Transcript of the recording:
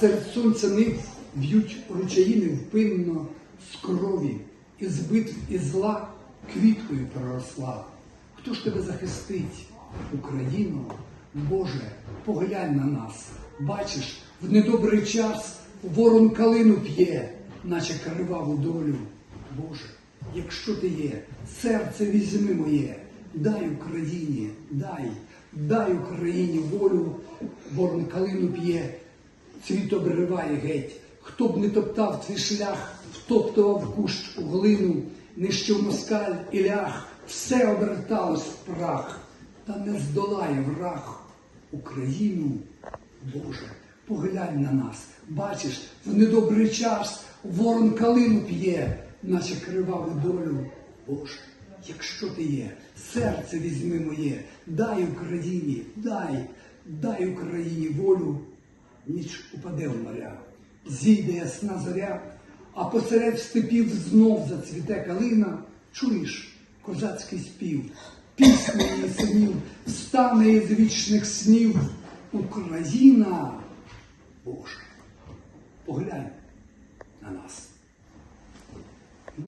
серед сонця нив б'ють ручаї невпинно з крові, із битв і зла квіткою проросла. Хто ж тебе захистить, Україно? Боже, поглянь на нас. Бачиш, в недобрий час ворон калину п'є, наче криваву долю. Боже, якщо ти є, серце візьми моє, дай Україні, дай, дай Україні волю, ворон калину п'є, цвіт обриває геть. Хто б не топтав твій шлях, втоптував кущ у глину, нищив москаль і ляг, все оберталось в прах, та не здолає враг Україну, Боже, поглянь на нас, бачиш, в недобрий час ворон калину п'є, наче криваву долю. Боже, якщо ти є, серце візьми моє, дай Україні, дай, дай Україні волю, ніч упаде в моря, зійде ясна зоря, а посеред степів знов зацвіте калина, чуєш козацький спів, пісня її синів, встане із вічних снів Україна, Боже, поглянь.